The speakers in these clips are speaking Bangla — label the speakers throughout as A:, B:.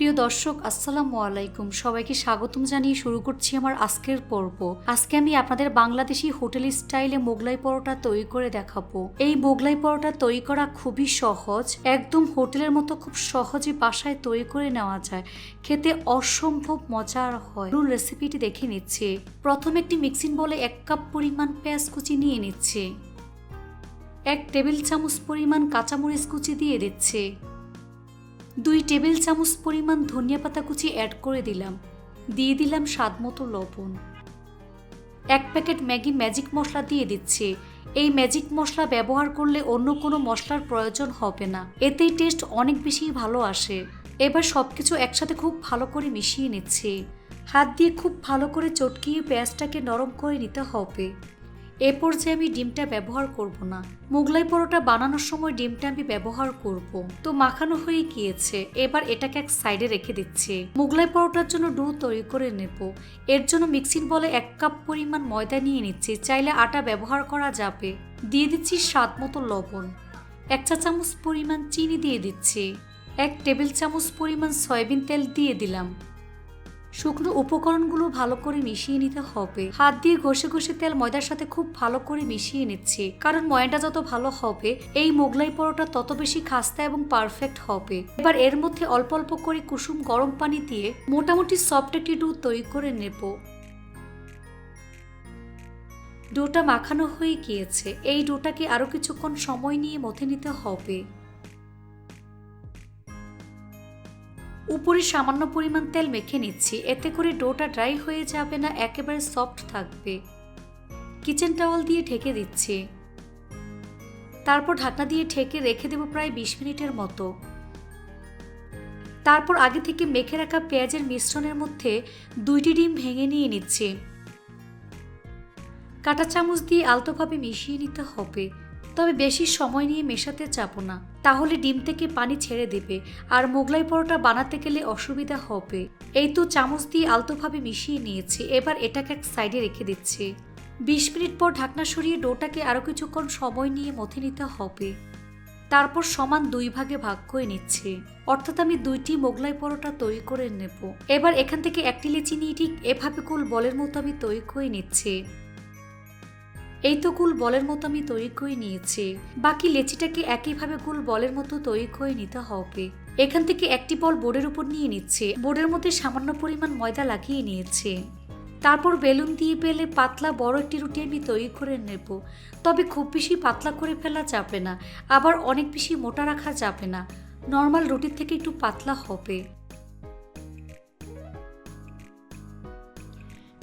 A: প্রিয় দর্শক, আসসালামু আলাইকুম। সবাইকে স্বাগতম জানিয়ে শুরু করছি আমার আজকের পর্ব। আজকে আমি আপনাদের বাংলাদেশি হোটেল স্টাইলে মোগলাই পরোটা তৈরি করে দেখাবো। এই মোগলাই পরোটা তৈরি করা খুবই সহজ। একদম হোটেলের মতো খুব সহজে বাসায় তৈরি করে নেওয়া যায়। খেতে অসম্ভব মজার হয়। পুরো রেসিপিটি দেখে নিচ্ছে। প্রথমে একটি মিক্সিং বলে এক কাপ পরিমাণ পেঁয়াজ কুচি নিয়ে নিচ্ছে। এক টেবিল চামচ পরিমাণ কাঁচামরিচ কুচি দিয়ে দিচ্ছে। দুই টেবিল চামচ পরিমাণ ধনিয়া পাতা কুচি অ্যাড করে দিলাম। দিয়ে দিলাম স্বাদ মতো লবণ। এক প্যাকেট ম্যাগি ম্যাজিক মশলা দিয়ে দিচ্ছে। এই ম্যাজিক মশলা ব্যবহার করলে অন্য কোনো মশলার প্রয়োজন হবে না। এতেই টেস্ট অনেক বেশি ভালো আসে। এবার সব কিছু একসাথে খুব ভালো করে মিশিয়ে নিচ্ছে। হাত দিয়ে খুব ভালো করে চটকিয়ে পেঁয়াজটাকে নরম করে নিতে হবে। এ পর্যায়ে আমি ডিমটা ব্যবহার করব না। মোগলাই পরোটা বানানোর সময় ডিমটা আমি ব্যবহার করব। তো মাখানো হয়ে গিয়েছে। এবার এটাকে এক সাইডে রেখে দিচ্ছি। মোগলাই পরোটার জন্য ডো তৈরি করে নেব। এর জন্য মিক্সিং বলে এক কাপ পরিমাণ ময়দা নিয়ে নিচ্ছি। চাইলে আটা ব্যবহার করা যাবে। দিয়ে দিচ্ছি স্বাদ মতো লবণ। এক চা চামচ পরিমাণ চিনি দিয়ে দিচ্ছি। এক টেবিল চামচ পরিমাণ সয়াবিন তেল দিয়ে দিলাম। শুকনো উপকরণগুলো ভালো করে মিশিয়ে নিতে হবে। হাত দিয়ে ঘষে ঘষে তেল ময়দার সাথে খুব ভালো করে মিশিয়ে নিচ্ছি। কারণ ময়দা যত ভালো হবে, এই মোগলাই পরোটা তত বেশি খাস্তা এবং পারফেক্ট হবে। এবার এর মধ্যে অল্প অল্প করে কুসুম গরম পানি দিয়ে মোটামুটি সফট একটি ডো তৈরি করে নেব। ডোটা মাখানো হয়ে গিয়েছে। এই ডোটাকে আরও কিছুক্ষণ সময় নিয়ে মথে নিতে হবে। উপরে সামান্য পরিমাণ তেল মেখে নিচ্ছি, এতে করে ডোটা ড্রাই হয়ে যাবে না, একেবারে সফট থাকবে। কিচেন টাওয়াল দিয়ে ঢেকে দিচ্ছি। তারপর ঢাকনা দিয়ে ঢেকে রেখে দেবো প্রায় বিশ মিনিটের মতো। তারপর আগে থেকে মেখে রাখা পেঁয়াজের মিশ্রণের মধ্যে দুইটি ডিম ভেঙে নিয়ে নিচ্ছি। কাঁটা চামচ দিয়ে আলতোভাবে মিশিয়ে নিতে হবে। তবে বেশি সময় নিয়ে মেশাতে চাবো না। তাহলে ডিম থেকে পানি ছেড়ে দেবে আর মোগলাই পরোটা বানাতে গেলে অসুবিধা হবে। এই তো চামচ দিয়ে আলতোভাবে মিশিয়ে নিয়েছি, এবার এটাকে এক সাইডে রেখে দিচ্ছি। বিশ মিনিট পর ঢাকনা সরিয়ে ডোটাকে আরও কিছুক্ষণ সময় নিয়ে মথে নিতে হবে। তারপর সমান দুই ভাগে ভাগ করে নিচ্ছে। অর্থাৎ আমি দুইটি মোগলাই পরোটা তৈরি করে নেব। এবার এখান থেকে একটি লেচি নিয়ে ঠিক এভাবে কুল বলের মতো আমি তৈরি করে নিচ্ছি। এই তো কুল বলের মতো আমি তৈরি করে নিয়েছি। বাকি লেচিটাকে একইভাবে কুল বলের মতো তৈরি করে নিতে হবে। এখান থেকে একটি বল বোর্ডের উপর নিয়ে নিচ্ছে। বোর্ডের মধ্যে সামান্য পরিমাণ ময়দা লাগিয়ে নিয়েছে। তারপর বেলুন দিয়ে বেলে পাতলা বড় একটি রুটি আমি তৈরি করে নেব। তবে খুব বেশি পাতলা করে ফেলা যাবে না। আবার অনেক বেশি মোটা রাখা যাবে না। নর্মাল রুটির থেকে একটু পাতলা হবে।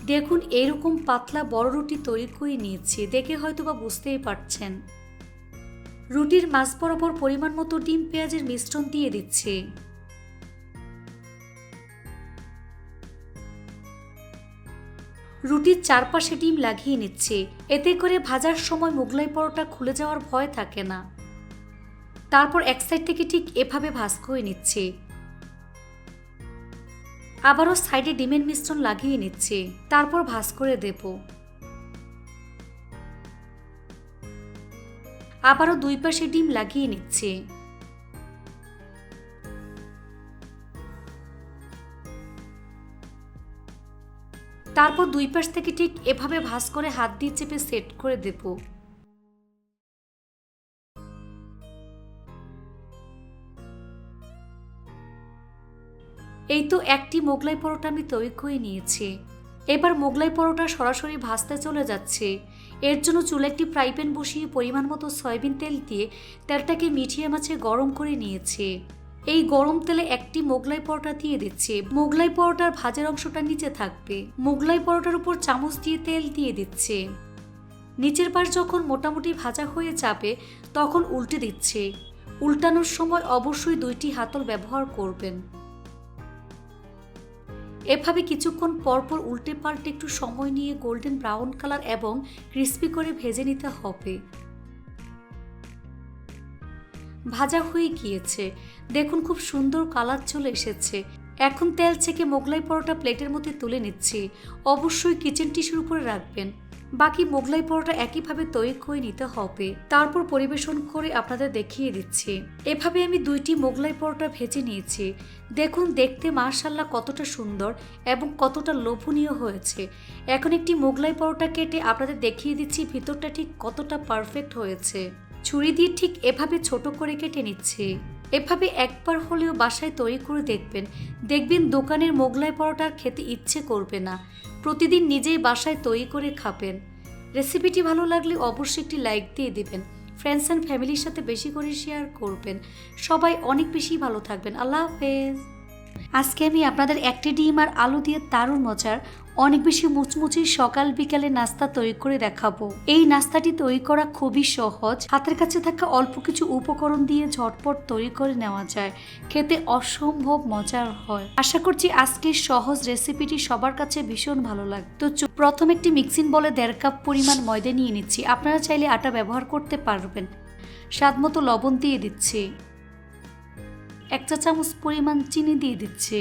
A: দেখুন, এরকম পাতলা বড় রুটি তৈরি করে নিয়েছি, দেখে হয়তো বা বুঝতেই পারছেন। রুটির মাছ বরাবর পরিমাণ মতো ডিম, পেঁয়াজের মিশ্রণ দিয়ে দিচ্ছে। রুটির চারপাশে ডিম লাগিয়ে নিচ্ছে, এতে করে ভাজার সময় মোগলাই পরোটা খুলে যাওয়ার ভয় থাকে না। তারপর এক সাইড থেকে ঠিক এভাবে ভাজ করে নিচ্ছে। আবারও সাইডে ডিমের মিশ্রণ লাগিয়ে নিচ্ছে। তারপর ভাজ করে দেব। আবারও দুই পাশে ডিম লাগিয়ে নিচ্ছে। তারপর দুই পাশ থেকে ঠিক এভাবে ভাজ করে হাত দিয়ে চেপে সেট করে দেবো। এই তো একটি মোগলাই পরোটা আমি তৈরি করে নিয়েছি। এবার মোগলাই পরোটা সরাসরি ভাজতে চলে যাচ্ছে। এর জন্য চুলে একটি ফ্রাই প্যান বসিয়ে পরিমাণ মতো সয়াবিন তেল দিয়ে তেলটাকে মিঠিয়ে মাছে গরম করে নিয়েছে। এই গরম তেলে একটি মোগলাই পরোটা দিয়ে দিচ্ছে। মোগলাই পরোটার ভাজের অংশটা নিচে থাকবে। মোগলাই পরোটার উপর চামচ দিয়ে তেল দিয়ে দিচ্ছে। নিচের পাশ যখন মোটামুটি ভাজা হয়ে যাবে, তখন উল্টে দিচ্ছে। উল্টানোর সময় অবশ্যই দুইটি হাতল ব্যবহার করবেন। এভাবে কিছুক্ষণ পরপর উল্টে পাল্টে একটু সময় নিয়ে গোল্ডেন ব্রাউন কালার এবং ক্রিস্পি করে ভেজে নিতে হবে। ভাজা হয়ে গিয়েছে। দেখুন খুব সুন্দর কালার চলে এসেছে। এখন তেল থেকে মোগলাই পরোটা প্লেটের মধ্যে তুলে নিচ্ছি। অবশ্যই কিচেন টিস্যুর উপরে রাখবেন। বাকি মোগলাই পরোটা একইভাবে তৈরি করে নিতে হবে। তারপর পরিবেশন করে আপনাদের দেখিয়ে দিচ্ছি। এভাবে আমি দুইটি মোগলাই পরোটা ভেজে নিয়েছি। দেখুন, দেখতে মার্শাল্লাহ কতটা সুন্দর এবং কতটা লোভনীয় হয়েছে। এখন একটি মোগলাই পরোটা কেটে আপনাদের দেখিয়ে দিচ্ছি, ভিতরটা ঠিক কতটা পারফেক্ট হয়েছে। ছুরি দিয়ে ঠিক এভাবে ছোট করে কেটে নিচ্ছি। এভাবে একবার হলেও বাসায় তৈরি করে দেখবেন। দেখবেন দোকানের মোগলাই পরোটা খেতে ইচ্ছে করবে না। প্রতিদিন নিজেই বাসায় তৈরি করে খাবেন। রেসিপিটি ভালো লাগলে অবশ্যই একটি লাইক দিয়ে দিবেন। ফ্রেন্ডস অ্যান্ড ফ্যামিলির সাথে বেশি করে শেয়ার করবেন। সবাই অনেক বেশি ভালো থাকবেন। আল্লাহ হাফেজ। আজকে আমি আপনাদের একটি ডিম আর আলু দিয়ে দারুণ মজার, অনেক বেশি মুচমুচি সকাল বিকালে নাস্তা তৈরি করে দেখাবো। এই নাস্তাটি তৈরি করা খুবই সহজ, হাতের কাছে থাকা অল্প কিছু উপকরণ দিয়ে ঝটপট তৈরি করে নেওয়া যায়, খেতে অসম্ভব মজার হয়। আশা করছি আজকের সহজ রেসিপিটি সবার কাছে ভীষণ ভালো লাগে তো প্রথম একটি মিক্সিং বলে দেড় কাপ পরিমাণ ময়দা নিয়ে নিচ্ছি, আপনারা চাইলে আটা ব্যবহার করতে পারবেন। স্বাদ মতো লবণ দিয়ে দিচ্ছি। এক চা চামচ পরিমাণ চিনি দিয়ে দিচ্ছি।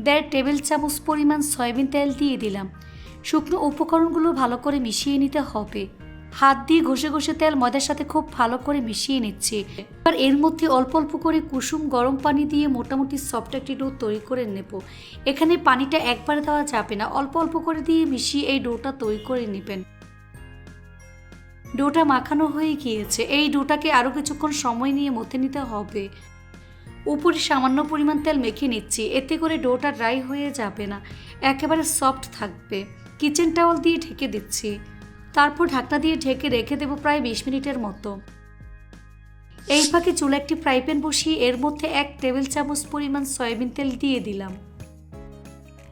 A: দেড় টেবিল চামচ পরিমাণ সয়াবিন তেল দিয়ে দিলাম। শুকনো উপকরণগুলো ভালো করে মিশিয়ে নিতে হবে। হাত দিয়ে ঘষে ঘষে তেল ময়দার সাথে খুব ভালো করে মিশিয়ে নিচ্ছে। এবার এর মধ্যে অল্প অল্প করে কুসুম গরম পানি দিয়ে মোটামুটি সফট একটি ডো তৈরি করে নেব। এখানে পানিটা একবারে দেওয়া যাবে না। অল্প অল্প করে দিয়ে মিশিয়ে এই ডোটা তৈরি করে নেবেন। ডোটা মাখানো হয়ে গিয়েছে। এই ডোটাকে আরও কিছুক্ষণ সময় নিয়ে মথে নিতে হবে। উপরে সামান্য পরিমাণ তেল মেখে নিচ্ছি। এতে করে ডোটা ড্রাই হয়ে যাবে না। একেবারে সফট থাকবে। কিচেন টাওয়াল দিয়ে ঢেকে দিচ্ছি। তারপর ঢাকনা দিয়ে ঢেকে রেখে দেবো প্রায় বিশ মিনিটের মতো। এই ফাঁকে চুলে একটি ফ্রাই প্যান বসিয়ে এর মধ্যে এক টেবিল চামচ পরিমাণ সয়াবিন তেল দিয়ে দিলাম।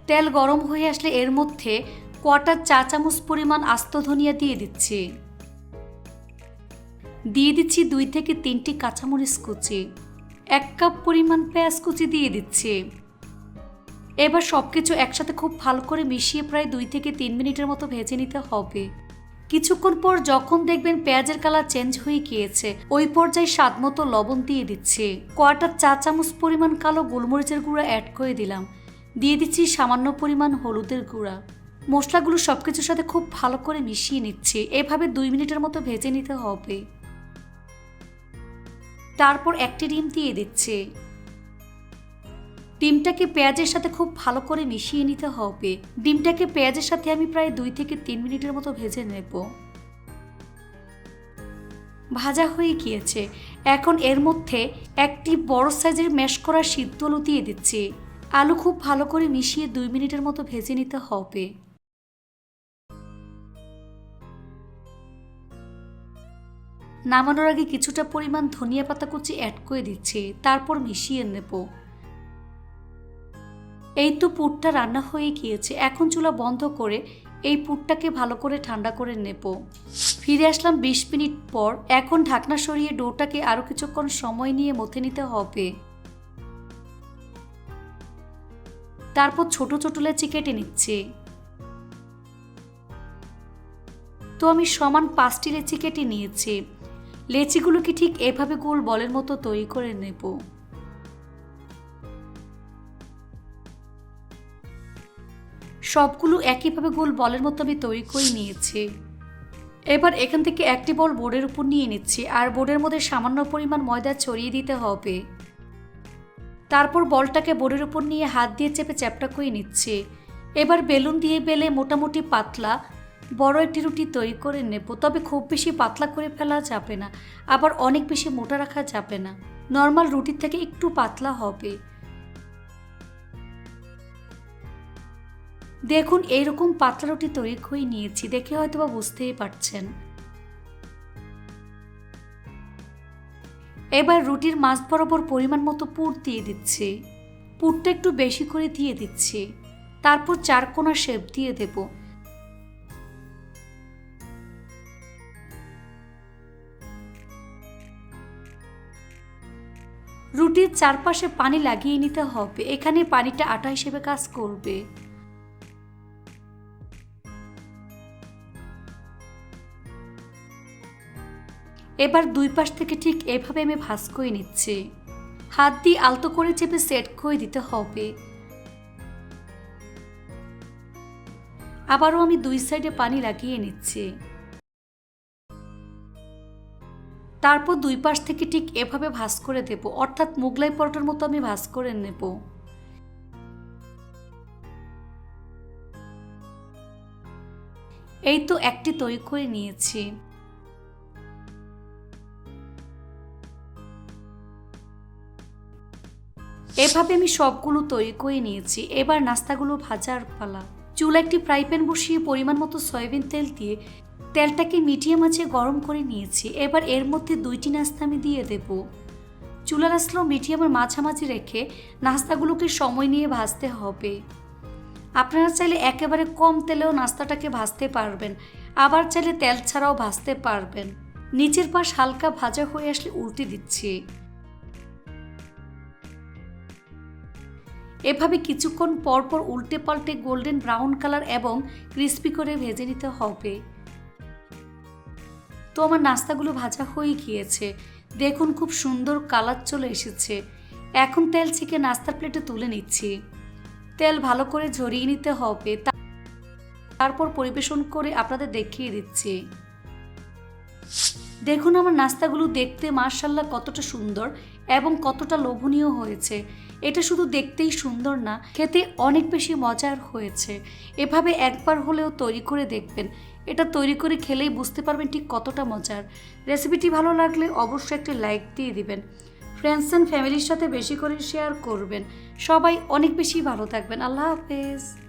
A: তেল গরম হয়ে আসলে এর মধ্যে কটা চা চামচ পরিমাণ আস্ত ধনিয়া দিয়ে দিচ্ছি। দিয়ে দিচ্ছি দুই থেকে তিনটি কাঁচামরিচ কুচি। এক কাপ পরিমাণ পেঁয়াজ কুচি দিয়ে দিচ্ছি। এবার সব কিছু একসাথে খুব ভালো করে মিশিয়ে প্রায় দুই থেকে তিন মিনিটের মতো ভেজে নিতে হবে। কিছুক্ষণ পর যখন দেখবেন পেঁয়াজের কালার চেঞ্জ হয়ে গিয়েছে, ওই পর্যায়ে স্বাদ মতো লবণ দিয়ে দিচ্ছি। কোয়াটার চা চামচ পরিমাণ কালো গোলমরিচের গুঁড়া অ্যাড করে দিলাম। দিয়ে দিচ্ছি সামান্য পরিমাণ হলুদের গুঁড়া। মশলাগুলো সব কিছুর সাথে খুব ভালো করে মিশিয়ে নিচ্ছি। এভাবে দুই মিনিটের মতো ভেজে নিতে হবে। তারপর একটি ডিম দিয়ে দিচ্ছে। ডিমটাকে পেঁয়াজের সাথে খুব ভালো করে মিশিয়ে নিতে হবে। ডিমটাকে পেঁয়াজের সাথে আমি প্রায় দুই থেকে তিন মিনিটের মতো ভেজে নেব। ভাজা হয়ে গিয়েছে। এখন এর মধ্যে একটি বড় সাইজের ম্যাশ করা সিদ্ধ আলু দিয়ে দিচ্ছি। আলু খুব ভালো করে মিশিয়ে দুই মিনিটের মতো ভেজে নিতে হবে। নামানোর আগে কিছুটা পরিমাণ ধনিয়া পাতা কুচি অ্যাড করে দিচ্ছি, তারপর মিশিয়ে নেব। এই তো পুরটা রান্না হয়ে গিয়েছে, এখন চুলা বন্ধ করে এই পুরটাকে ভালো করে ঠান্ডা করে নেব। ফিরে আসলাম বিশ মিনিট পর, এখন ঢাকনা সরিয়ে ডোটাকে আরও কিছুক্ষণ সময় নিয়ে মথে নিতে হবে। তারপর ছোট ছোট লেচি কেটে নিচ্ছি। তো আমি সমান পাঁচটি লেচি কেটে নিয়েছি। লেচিগুলোকে ঠিক এভাবে গোল বলের মতো তৈরি করে নেব? সবগুলো একইভাবে গোল বলের মতো আমি তৈরি করে নিয়েছি। এবার এখান থেকে একটি বল বোর্ডের উপর নিয়ে নিচ্ছি, আর বোর্ডের মধ্যে সামান্য পরিমাণ ময়দা ছড়িয়ে দিতে হবে। তারপর বলটাকে বোর্ডের উপর নিয়ে হাত দিয়ে চেপে চ্যাপটা করে নিচ্ছে। এবার বেলুন দিয়ে বেলে মোটামুটি পাতলা বড় একটি রুটি তৈরি করে নেব, তবে খুব বেশি পাতলা করে ফেলা যাবে না, আবার অনেক বেশি মোটা রাখা যাবে না। নর্মাল রুটির থেকে একটু পাতলা হবে। দেখুন, এইরকম পাতলা রুটি তৈরি করে নিয়েছি, দেখে হয়তো বা বুঝতেই পারছেন। এবার রুটির মাছ বরাবর পরিমাণ মতো পুর দিয়ে দিচ্ছি। পুরটা একটু বেশি করে দিয়ে দিচ্ছি। তারপর চার কোনা শেপ দিয়ে দেব। রুটির চারপাশে পানি লাগিয়ে নিতে হবে। এখানে পানিটা আটা হিসেবে কাজ করবে। এবার দুই পাশ থেকে ঠিক এভাবে আমি ভাঁজ করে নিচ্ছি। হাত দিয়ে আলতো করে চেপে সেট করে দিতে হবে। আবারও আমি দুই সাইডে পানি লাগিয়ে নিচ্ছি। তারপর দুই পাশ থেকে ঠিক এভাবে ভাঁজ করে দেব। অর্থাৎ মোগলাই পরোটার মতো আমি ভাঁজ করে নেব। এই তো একটি তৈরি করে নিয়েছি। এভাবে আমি সবগুলো তৈরি করে নিয়েছি। এবার নাস্তাগুলো ভাজার পালা। চুলা একটি ফ্রাই প্যান বসিয়ে পরিমাণ মতো সয়াবিন তেল দিয়ে তেলটাকে মিডিয়াম আঁচে গরম করে নিয়েছি। এবার এর মধ্যে দুইটি নাস্তা আমি দিয়ে দেব। চুলার আসলো মিডিয়ামের মাঝামাঝি রেখে নাস্তাগুলোকে সময় নিয়ে ভাজতে হবে। আপনারা চাইলে একেবারে কম তেলেও নাস্তাটাকে ভাজতে পারবেন, আবার চাইলে তেল ছাড়াও ভাজতে পারবেন। নিচের পাশ হালকা ভাজা হয়ে আসলে উল্টে দিচ্ছি। এভাবে কিছুক্ষণ পর পর উল্টে পাল্টে গোল্ডেন ব্রাউন কালার এবং ক্রিস্পি করে ভেজে নিতে হবে। তো আমার নাস্তাগুলো ভাজা হয়ে গিয়েছে। দেখুন খুব সুন্দর কালার চলে এসেছে। এখন তেল ছেঁকে নাস্তার প্লেটে তুলে নিচ্ছি। তেল ভালো করে ঝরিয়ে নিতে হবে। তারপর পরিবেশন করে আপনাদের দেখিয়ে দিচ্ছি। দেখুন আমার নাস্তাগুলো দেখতে মার্শাল্লাহ কতটা সুন্দর এবং কতটা লোভনীয় হয়েছে। এটা শুধু দেখতেই সুন্দর না, খেতে অনেক বেশি মজার হয়েছে। এভাবে একবার হলেও তৈরি করে দেখবেন। এটা তৈরি করে খেলেই বুঝতে পারবেন ঠিক কতটা মজার। রেসিপিটি ভালো লাগলে অবশ্যই একটি লাইক দিয়ে দিবেন। ফ্রেন্ডস অ্যান্ড ফ্যামিলির সাথে বেশি করে শেয়ার করবেন। সবাই অনেক বেশি ভালো থাকবেন। আল্লাহ হাফেজ।